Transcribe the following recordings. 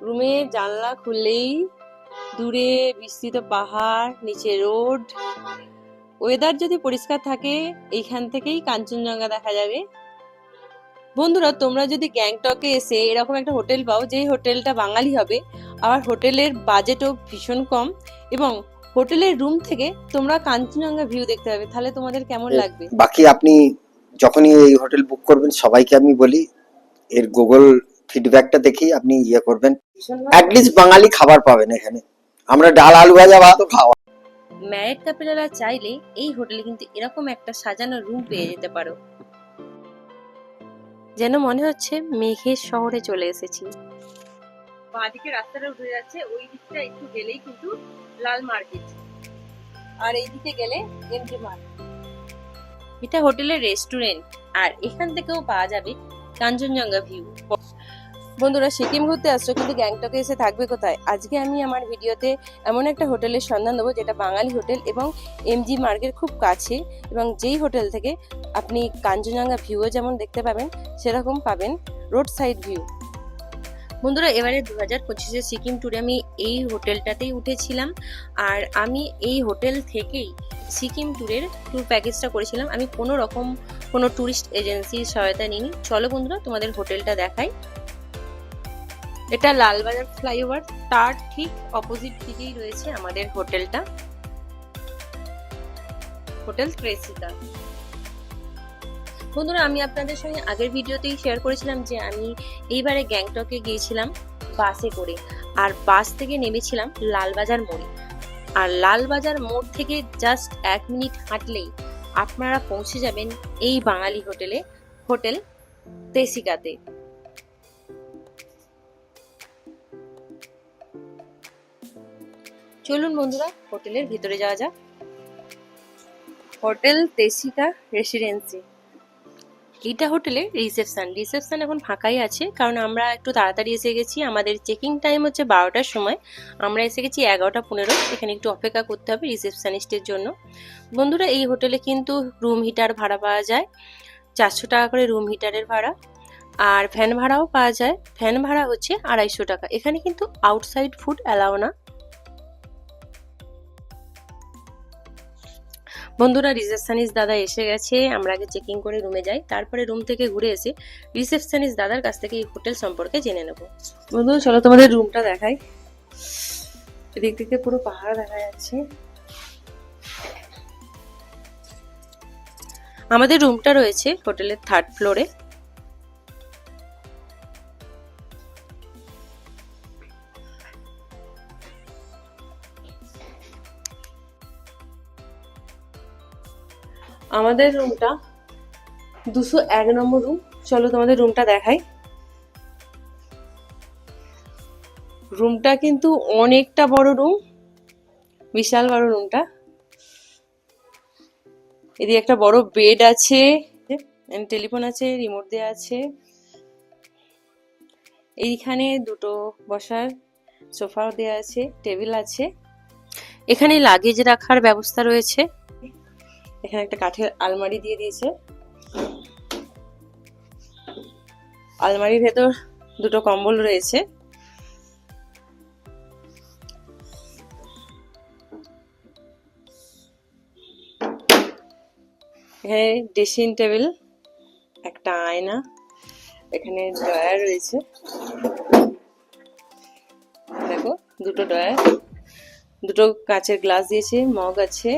রুমে জানলা খুললেই দূরে বিস্তৃত পাহাড় নিচে রোড। ওয়েদার যদি পরিষ্কার থাকে এইখান থেকেই কাঞ্চনজঙ্ঘা দেখা যাবে। বন্ধুরা তোমরা যদি গ্যাংটকে এসে এরকম একটা হোটেল পাও যেই হোটেলটা বাঙালি হবে আবার হোটেলের বাজেটও ভীষণ কম এবং হোটেলের রুম থেকে তোমরা কাঞ্চনজঙ্ঘা ভিউ দেখতে পাবে তাহলে তোমাদের কেমন লাগবে? বাকি আপনি যখনই এই হোটেল বুক করবেন সবাইকে আমি বলি এর গুগল ফিডব্যাকটা দেখেই আপনি ইয়ে করবেন। অ্যাটলিস্ট বাঙালি খাবার পাবেন এখানে। আমরা ডাল আলু ভাজা ভাতও খাওয়া। ম্যারেড কাপেলেরা চাইলে এই হোটেলে কিন্তু এরকম একটা সাজানো রুম পেয়ে যেতে পারো। যেন মনে হচ্ছে মেঘের শহরে চলে এসেছি। বাঁদিকে রাস্তাটা উঠে যাচ্ছে ওই দিকটা একটু গেলেই কিন্তু লাল মার্কেট। আর এই দিকে গেলে এমটি মার্কেট। এটা হোটেলের রেস্টুরেন্ট আর এখান থেকেও পাওয়া যাবে কাঞ্চনজঙ্ঘা ভিউ। বন্ধুরা সিকিম ঘুরতে আসছো, কিন্তু গ্যাংটকে এসে থাকবে কোথায়? আজকে আমি আমার ভিডিওতে এমন একটা হোটেলের সন্ধান দেবো, যেটা বাঙালি হোটেল এবং এমজি মার্গের খুব কাছে। এবং যেই হোটেল থেকে আপনি কাঞ্চনজঙ্ঘা ভিউও যেমন দেখতে পাবেন, সেরকম পাবেন রোড সাইড ভিউ। বন্ধুরা, এবারে দু হাজার পঁচিশে সিকিম ট্যুরে আমি এই হোটেলটাতেই উঠেছিলাম। আর আমি এই হোটেল থেকেই সিকিম ট্যুরের ট্যুর প্যাকেজটা করেছিলাম। আমি কোনো রকম কোনো ট্যুরিস্ট এজেন্সির সহায়তা নিইনি। চলো বন্ধুরা, তোমাদের হোটেলটা দেখাই। এটা লালবাজার ফ্লাইওভার, তার ঠিক অপোজিট দিকেই রয়েছে আমাদের হোটেলটা। হোটেল ক্রেসিকা বন্ধুরা, আমি আপনাদের সঙ্গে আগের ভিডিওতেই শেয়ার করেছিলাম যে আমি এইবারে গ্যাংটকে গিয়েছিলাম বাসে করে, আর বাস থেকে নেমেছিলাম লালবাজার মোড়ে। আর লালবাজার মোড় থেকে জাস্ট এক মিনিট হাঁটলেই আপনারা পৌঁছে যাবেন এই বাঙালি হোটেলে, হোটেল তেসিকাতে চলুন বন্ধুরা, হোটেলের ভিতরে যাওয়া যাক। Hotel Tesika residency. এইটা হোটেলে রিসেপশান। রিসেপশান এখন ফাঁকাই আছে, কারণ আমরা একটু তাড়াতাড়ি এসে গেছি। আমাদের চেকিং টাইম হচ্ছে বারোটার সময়। আমরা এসে গেছি এগারোটা পনেরো। এখানে একটু অপেক্ষা করতে হবে রিসেপশানিস্টের জন্য। বন্ধুরা, এই হোটেলে কিন্তু রুম হিটার ভাড়া পাওয়া যায়। চারশো টাকা করে রুম হিটারের ভাড়া। আর ফ্যান ভাড়াও পাওয়া যায়। ফ্যান ভাড়া হচ্ছে আড়াইশো টাকা। এখানে কিন্তু আউটসাইড ফুড অ্যালাও না। বন্ধুরা, রিসেপশনিস্ট দাদা এসে গেছে। আমরা আগে চেকিং করে রুমে যাই। তারপরে রুম থেকে ঘুরে এসে রিসেপশনিস্ট দাদার কাছ থেকে এই হোটেল সম্পর্কে জেনে নেব। বন্ধু চলো তোমাদের রুমটা দেখাই। এদিক থেকে পুরো পাহাড় দেখা যাচ্ছে। আমাদের রুমটা রয়েছে হোটেলের থার্ড ফ্লোরে আমাদের রুমটা দুশো এক নম্বর রুম চলো তোমাদের রুমটা দেখাই। রুমটা কিন্তু অনেকটা বড় রুম বিশাল বড় রুমটা এদিকে একটা বড় বেড আছে টেলিফোন আছে রিমোট দেওয়া আছে। এইখানে দুটো বসার সোফা দেওয়া আছে টেবিল আছে। এখানে লাগেজ রাখার ব্যবস্থা রয়েছে। এখানে একটা কাঠের আলমারি দিয়ে দিয়েছে। আলমারির ভেতর দুটো কম্বল রয়েছে। এখানে ড্রেসিং টেবিল, একটা আয়না, এখানে ড্রয়ার রয়েছে। দেখো, দুটো ড্রয়ার, দুটো কাঁচের গ্লাস দিয়েছে, মগ আছে।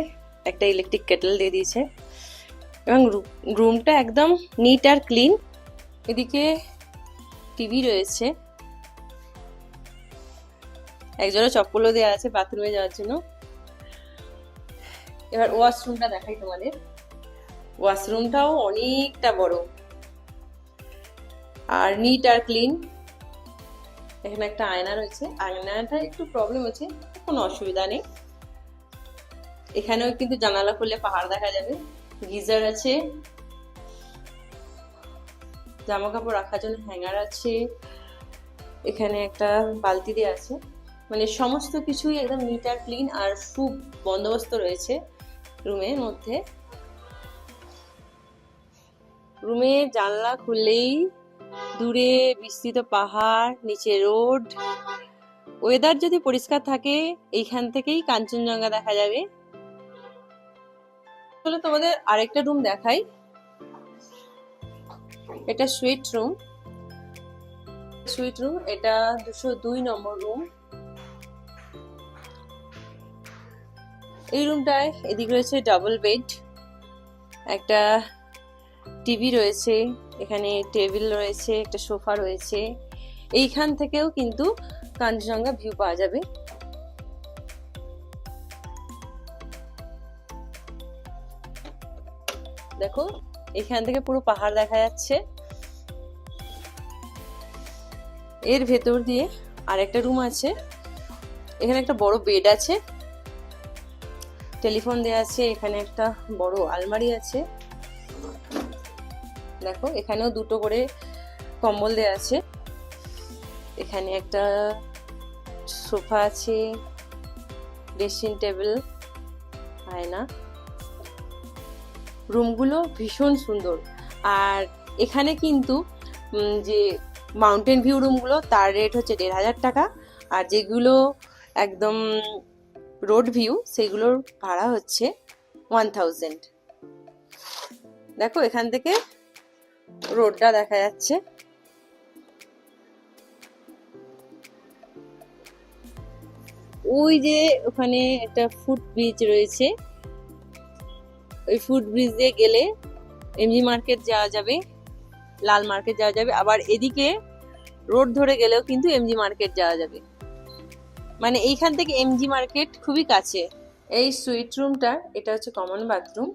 একটা ইলেকট্রিক কেটেল দিয়ে দিয়েছে। এবং রুমটা একদম নিট আর ক্লিন এদিকে টিভি রয়েছে। একজোড়া চপ্পলও দেওয়া আছে বাথরুমে যাওয়ার জন্য। এবার ওয়াশরুমটা দেখাই তোমাদের। ওয়াশরুমটাও অনেকটা বড়। আর নিট আর ক্লিন এখানে একটা আয়না রয়েছে। আয়নাটা একটু প্রবলেম আছে কোনো অসুবিধা নেই। এখানেও কিন্তু জানালা খুললে পাহাড় দেখা যাবে। গিজার আছে। জামা কাপড় রাখার জন্য হ্যাঙ্গার আছে। এখানে একটা বালতি দিয়ে আছে। মানে সমস্ত কিছুই একদম নিট আর ক্লিন আর খুব বন্দোবস্ত রয়েছে রুমের মধ্যে। রুমে জানলা খুললেই দূরে বিস্তৃত পাহাড়, নিচে রোড। ওয়েদার যদি পরিষ্কার থাকে, এইখান থেকেই কাঞ্চনজঙ্ঘা দেখা যাবে। চলো তোমাদের আরেকটা রুম দেখাই। এটা সুইট রুম সুইট রুম এটা দুশো দুই নম্বর রুম এই রুমটায় এদিকে রয়েছে ডাবল বেড একটা টিভি রয়েছে, এখানে টেবিল রয়েছে, একটা সোফা রয়েছে। এইখান থেকেও কিন্তু কাঞ্চনজঙ্ঘা ভিউ পাওয়া যাবে। দেখো, এখান থেকে পুরো পাহাড় দেখা যাচ্ছে। এর ভেতর দিয়ে আরেকটা রুম আছে। এখানে একটা বড় বেড আছে। টেলিফোন দেওয়া আছে, এখানে একটা বড় আলমারি আছে। দেখো, এখানেও দুটো করে কম্বল দেওয়া আছে। এখানে একটা সোফা আছে ড্রেসিং টেবিল আয়না। রুমগুলো ভীষণ সুন্দর। আর এখানে কিন্তু যে মাউন্টেন ভিউ রুমগুলো, তার রেট হচ্ছে দেড় হাজার টাকা। আর যেগুলো একদম রোড ভিউ সেগুলোর ভাড়া হচ্ছে ওয়ান থাউজেন্ড দেখো, এখান থেকে রোডটা দেখা যাচ্ছে। ওই যে ওখানে একটা ফুট ব্রিজ রয়েছে। ওই ফুট ব্রিজ দিয়ে গেলে এমজি মার্কেট যাওয়া যাবে, লাল মার্কেট যাওয়া যাবে। আবার এদিকে রোড ধরে গেলেও কিন্তু এমজি মার্কেট যাওয়া যাবে। মানে এইখান থেকে এমজি মার্কেট খুবই কাছে। এই সুইট রুমটা এটা হচ্ছে কমন বাথরুম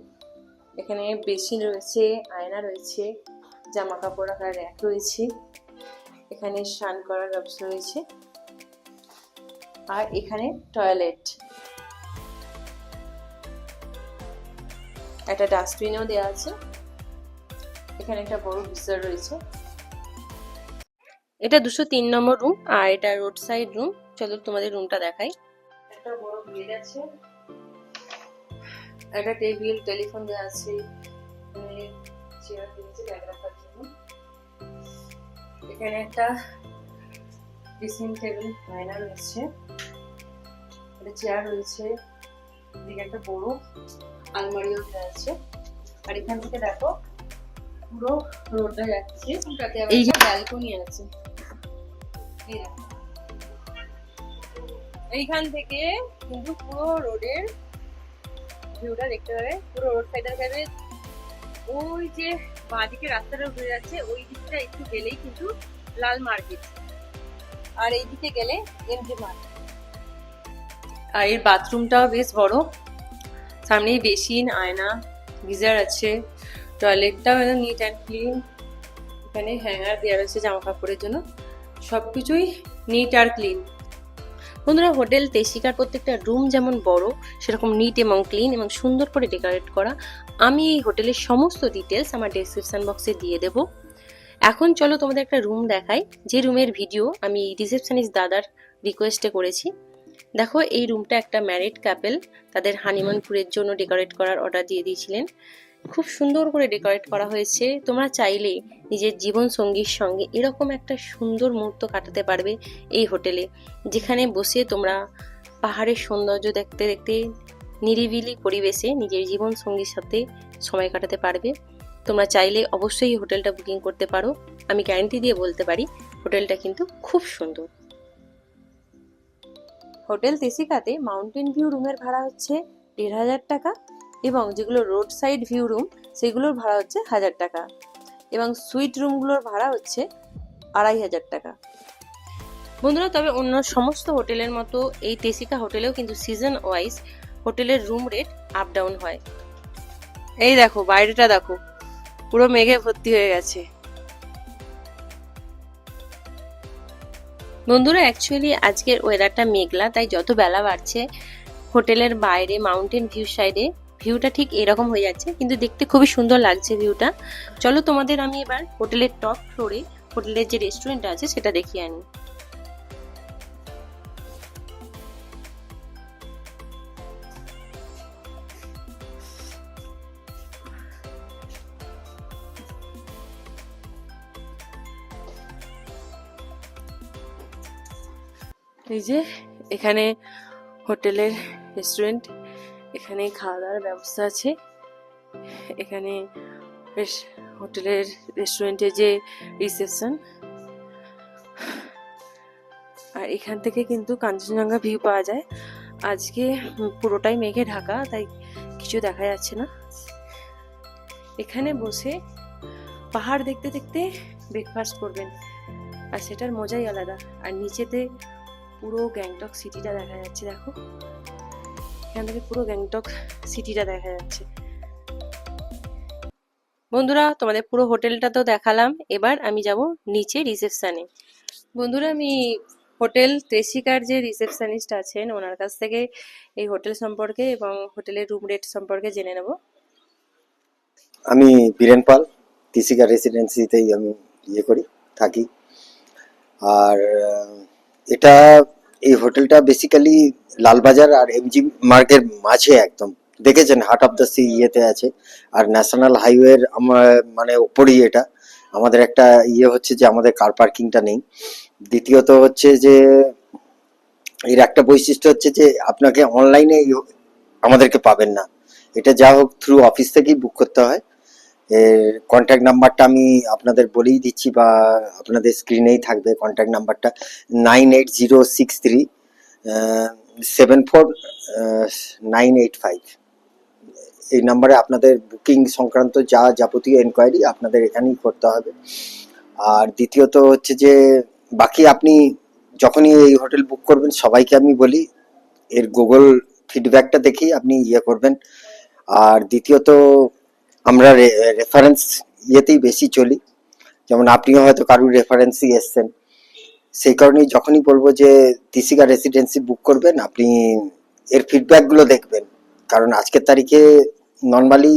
এখানে বেসিন রয়েছে, আয়না রয়েছে জামা কাপড় রাখার র্যাক রয়েছে। এখানে স্নান করার ব্যবস্থা রয়েছে। আর এখানে টয়লেট একটা ডাস্টবিনও দেওয়া আছে। এখানে একটা বড় বিস্তার রয়েছে। এটা দুশো তিন নম্বর রুম আর এটা রোড সাইড রুম। চলো তোমাদের রুমটা দেখাই। একটা বড় বেড আছে। একটা টেবিল, টেলিফোন দেওয়া আছে। চেয়ার এখানে একটা ড্রেসিং টেবিল, আয়না রয়েছে। একটা চেয়ার রয়েছে। এদিকে একটা বড় আলমারিও আছে। আর এখান থেকে দেখো পুরো রোডটা যাচ্ছে। এই যে ব্যালকনি আছে। এইখান থেকে কিন্তু পুরো রোডের ভিউটা দেখতে পাবে। পুরো রোড সাইডে যাবে ওই যে বাঁদিকে রাস্তাটা উঠে যাচ্ছে ওই দিকটা একটু গেলেই কিন্তু লাল মার্কেট আর এই দিকে গেলে এমজি মার্কেট আর এর বাথরুমটাও বেশ বড়। সামনেই বেসিন, আয়না, গিজার আছে, টয়লেটটাও একদম নিট অ্যান্ড ক্লিন এখানে হ্যাঙ্গার দেওয়া রয়েছে জামা কাপড়ের জন্য। সব কিছুই নিট আর ক্লিন বন্ধুরা, হোটেল তেসিকার প্রত্যেকটা রুম যেমন বড়, সেরকম নিট এবং ক্লিন এবং সুন্দর করে ডেকোরেট করা। আমি এই হোটেলের সমস্ত ডিটেলস আমার ডেসক্রিপশন বক্সে দিয়ে দেব। এখন চলো তোমাদের একটা রুম দেখাই। যে রুমের ভিডিও আমি রিসেপশনিস্ট দাদার রিকোয়েস্টে করেছি। দেখো, এই রুমটা একটা ম্যারিড কাপেল তাদের হানিমুন ট্যুরের জন্য ডেকোরেট করার অর্ডার দিয়ে দিয়েছিলেন। খুব সুন্দর করে ডেকোরেট করা হয়েছে। তোমরা চাইলে নিজের জীবন সঙ্গীর সঙ্গে এরকম একটা সুন্দর মুহূর্ত কাটাতে পারবে এই হোটেলে, যেখানে বসে তোমরা পাহাড়ের সৌন্দর্য দেখতে দেখতে নিরিবিলি পরিবেশে নিজের জীবন সঙ্গীর সাথে সময় কাটাতে পারবে। তোমরা চাইলে অবশ্যই হোটেলটা বুকিং করতে পারো। আমি গ্যারান্টি দিয়ে বলতে পারি, হোটেলটা কিন্তু খুব সুন্দর। হোটেল তেসিকাতে মাউন্টেন ভিউ রুমের ভাড়া হচ্ছে দেড় হাজার টাকা এবং যেগুলো রোড সাইড ভিউ রুম, সেগুলোর ভাড়া হচ্ছে হাজার টাকা এবং সুইট রুমগুলোর ভাড়া হচ্ছে আড়াই হাজার টাকা। বন্ধুরা, তবে অন্য সমস্ত হোটেলের মতো এই তেসিকা হোটেলেও কিন্তু সিজন ওয়াইজ হোটেলের রুম রেট আপ ডাউন হয়। এই দেখো, বাইরেটা দেখো, পুরো মেঘে ভর্তি হয়ে গেছে। বন্ধুরা অ্যাকচুয়ালি আজকের ওয়েদারটা মেঘলা, তাই যত বেলা বাড়ছে, হোটেলের বাইরে মাউন্টেন ভিউ সাইডে ভিউটা ঠিক এরকম হয়ে যাচ্ছে, কিন্তু দেখতে খুবই সুন্দর লাগছে ভিউটা চলো তোমাদের আমি এবার হোটেলের টপ ফ্লোরে হোটেলের যে রেস্টুরেন্ট আছে, সেটা দেখিয়ে আনি। এই যে, এখানে হোটেলের রেস্টুরেন্ট এখানে খাওয়া দাওয়ার ব্যবস্থা আছে। এখানে হোটেলের রেস্টুরেন্টের যে রিসেপশন আর এখান থেকে কিন্তু কাঞ্চনজঙ্ঘা ভিউ পাওয়া যায়। আজকে পুরোটাই মেঘে ঢাকা, তাই কিছু দেখা যাচ্ছে না। এখানে বসে পাহাড় দেখতে দেখতে ব্রেকফাস্ট করবেন, আর সেটার মজাই আলাদা। আর নিচেতে পুরো গ্যাংটক সিটিটা দেখা যাচ্ছে, দেখো। এখান থেকে পুরো গ্যাংটক সিটিটা দেখা যাচ্ছে। বন্ধুরা, তোমাদের পুরো হোটেলটা তো দেখালাম। এবার আমি যাব নিচে রিসেপশনে। বন্ধুরা, আমি হোটেল ত্রেসিকার যে রিসেপশনিস্ট আছেন, ওনার কাছ থেকে এই হোটেল সম্পর্কে এবং হোটেলের রুম রেট সম্পর্কে জেনে নেব। আমি বীরেন পাল তিসিকা রেসিডেন্সিতেই আমি ইয়ে করি, থাকি। আর এটা, এই হোটেলটা বেসিক্যালি লালবাজার আর এমজি মার্গের মাঝে একদম। দেখেছেন হার্ট অফ দ্য সি ইয়েতে আছে, আর ন্যাশনাল হাইওয়ের আমার মানে ওপরই এটা। আমাদের একটা ইয়ে হচ্ছে যে আমাদের কার পার্কিংটা নেই। দ্বিতীয়ত হচ্ছে যে, এর একটা বৈশিষ্ট্য হচ্ছে যে আপনাকে অনলাইনে আমাদেরকে পাবেন না। এটা যা হোক থ্রু অফিস থেকেই বুক করতে হয়। এর কন্ট্যাক্ট নাম্বারটা আমি আপনাদের বলেই দিচ্ছি বা আপনাদের স্ক্রিনেই থাকবে কন্ট্যাক্ট নাম্বারটা nine eight zero six three seven four nine eight five এই নাম্বারে আপনাদের বুকিং সংক্রান্ত যা যাবতীয় এনকোয়ারি আপনাদের এখানেই করতে হবে। আর দ্বিতীয়ত হচ্ছে যে, বাকি আপনি যখনই এই হোটেল বুক করবেন, সবাইকে আমি বলি, এর গুগল ফিডব্যাকটা দেখেই আপনি ইয়ে করবেন। আর দ্বিতীয়ত আমরা রেফারেন্স ইয়েতেই বেশি চলি। যেমন আপনিও হয়তো কারুর রেফারেন্সই এসছেন। সেই কারণেই যখনই বলব যে তিসিকা রেসিডেন্সি বুক করবেন, আপনি এর ফিডব্যাকগুলো দেখবেন। কারণ আজকের তারিখে নর্মালি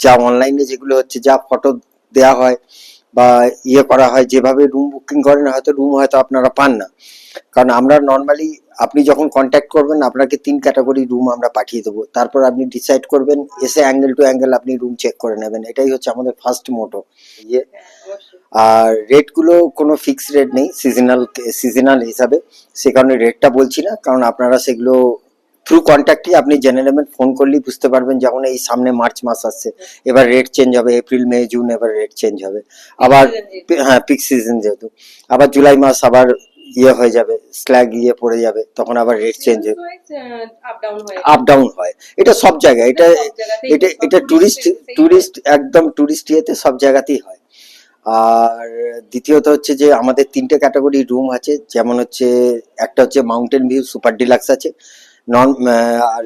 যা অনলাইনে যেগুলো হচ্ছে, যা ফটো দেয়া হয় বা ইয়ে করা হয়, যেভাবে রুম বুকিং করেন, হয়তো রুম হয়তো আপনারা পান না। কারণ আমরা নর্মালি আপনি যখন কন্ট্যাক্ট করবেন, আপনাকে তিন ক্যাটাগরি রুম আমরা পাঠিয়ে দেবো। তারপর আপনি ডিসাইড করবেন, এসে অ্যাঙ্গেল টু অ্যাঙ্গেল আপনি রুম চেক করে নেবেন। এটাই হচ্ছে আমাদের ফার্স্ট মোটো ইয়ে আর রেটগুলো কোনো ফিক্স রেট নেই সিজনাল সিজনাল হিসাবে। সে কারণে রেটটা বলছি না, কারণ আপনারা সেগুলো থ্রু কন্ট্যাক্টই আপনি জেনে নেবেন ফোন করলেই বুঝতে পারবেন যেমন এই সামনে মার্চ মাস আসছে। এবার রেট চেঞ্জ হবে এপ্রিল মে জুন এবার রেট চেঞ্জ হবে। আবার হ্যাঁ পিক সিজন যেহেতু। আবার জুলাই মাস আবার ইয়ে হয়ে যাবে স্ল্যাগ ইয়ে পড়ে যাবে তখন আবার রেট চেঞ্জ হবে আপ ডাউন হয় আপ ডাউন হয়। এটা সব জায়গায় এটা এটা এটা টুরিস্ট টুরিস্ট একদম টুরিস্ট ইয়েতে সব জায়গাতেই হয়। আর দ্বিতীয়ত হচ্ছে যে আমাদের তিনটে ক্যাটাগরি রুম আছে যেমন হচ্ছে একটা হচ্ছে মাউন্টেন ভিউ সুপার ডিলাক্স আছে। নন আর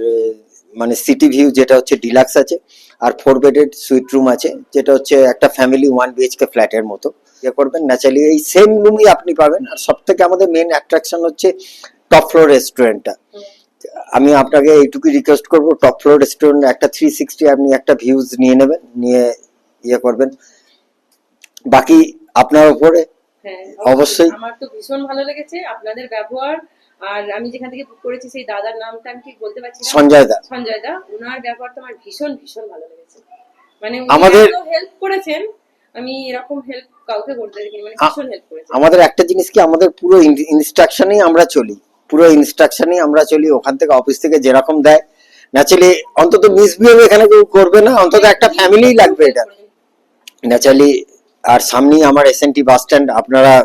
মানে সিটি ভিউ যেটা হচ্ছে ডিলাক্স আছে আর ফোর বেডেড সুইট রুম আছে যেটা হচ্ছে একটা ফ্যামিলি ওয়ান বিএইচকে ফ্ল্যাটের মতো। ইয়ে করবেন ন্যাচারালি এই সেম রুমই আপনি পাবেন আর সব থেকে আমাদের মেন অ্যাট্রাকশন হচ্ছে টপ ফ্লোর রেস্টুরেন্টটা আমি আপনাকে এইটুকুই রিকোয়েস্ট করব টপ ফ্লোর রেস্টুরেন্ট একটা থ্রি সিক্সটি আপনি একটা ভিউজ নিয়ে নেবেন নিয়ে ইয়ে করবেন। বাকি আপনার উপরে? হ্যাঁ অবশ্যই। আমার তো ভীষণ ভালো লেগেছে আপনাদের ব্যবহার আর আমি যেখান থেকে বুক করেছি সেই দাদার নামটা আমি ঠিক বলতে পারছি না। সঞ্জয় দা। সঞ্জয় দা। ওনার ব্যবহার তো আমার ভীষণ ভীষণ ভালো লেগেছে। মানে আমাদের- হেল্প করেছেন আমি এরকম হেল্প কাউকে করতে দেখিনি মানে ভীষণ হেল্প করেছেন। আমাদের একটা জিনিস কি আমাদের পুরো ইনস্ট্রাকশনেই আমরা চলি। পুরো ইনস্ট্রাকশনেই আমরা চলি ওখান থেকে অফিস থেকে যেরকম দেয়। ন্যাচারালি অন্তত মিসবিহেভ এখানে কেউ করবে না অন্তত একটা ফ্যামিলি লাগবে এটা। ন্যাচারালি আর সামনেই আমার এস বাস স্ট্যান্ড আপনারা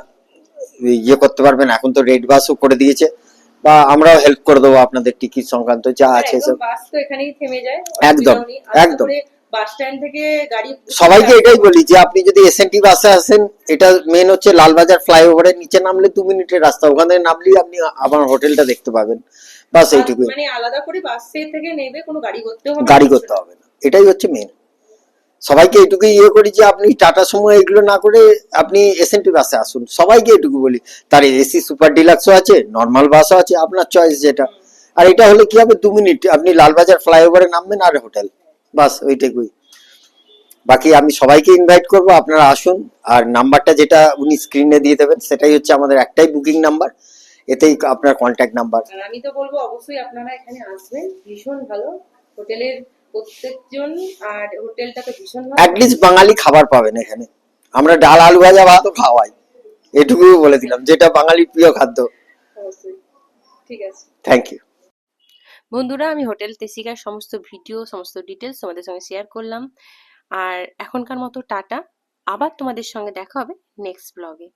ইয়ে করতে পারবেন এখন তো রেড বাসও করে দিয়েছে। বা আমরাও হেল্প করে দেবো আপনাদের টিকিট সংক্রান্ত যা আছে সব। বাস তো এখানেই থেমে যায় একদম, একদম। বাস স্ট্যান্ড থেকে গাড়ি সবাইকে এটাই বলি যে আপনি যদি এস বাসে আসেন এটা মেন হচ্ছে লালবাজার ফ্লাইওভারের নিচে নামলে দু মিনিটের রাস্তা ওখান নামলেই আপনি আমার হোটেলটা দেখতে পাবেন। বাস এইটুকুই। মানে আলাদা করে বাসে থেকে নেবে কোনো গাড়ি করতে হবে গাড়ি করতে হবে না। এটাই হচ্ছে মেন সবাইকে এটুকুই ইয়ে করি যে আপনি টাটা সময় এগুলো না করে আপনি এস বাসে আসুন। সবাইকে এটুকু বলি। তার এসি সুপার ডিলাক্সও আছে নর্মাল বাসও আছে, আপনার চয়েস যেটা। আর এটা হলে কি হবে? দু মিনিট, আপনি লালবাজার ফ্লাইওভারে নামবেন আর হোটেল। বাস, ওইটুকুই। বাকি আমি সবাইকে ইনভাইট করব, আপনারা আসুন। আর নাম্বারটা যেটা উনি স্ক্রিনে দিয়ে দেবেন, সেটাই হচ্ছে আমাদের একটাই বুকিং নাম্বার এতেই আপনার কন্ট্যাক্ট নাম্বার আমি তো বলব, অবশ্যই আপনারা এখানে আসবেন। ভীষণ ভালো। হোটেলের প্রত্যেকজন আর হোটেলটা তো ভীষণ অ্যাটলিস্ট বাঙালি খাবার পাবেন এখানে। আমরা ডাল আলু ভাজা ভাতও খাওয়াই। এটুকু বলে দিলাম যেটা বাঙালির প্রিয় খাদ্য। ঠিক আছে। থ্যাংক ইউ বন্ধুরা আমি হোটেল তেসিকার সমস্ত ভিডিও সমস্ত ডিটেলস তোমাদের সঙ্গে শেয়ার করলাম। আর এখনকার মতো টাটা। আবার তোমাদের সঙ্গে দেখা হবে নেক্সট ব্লগে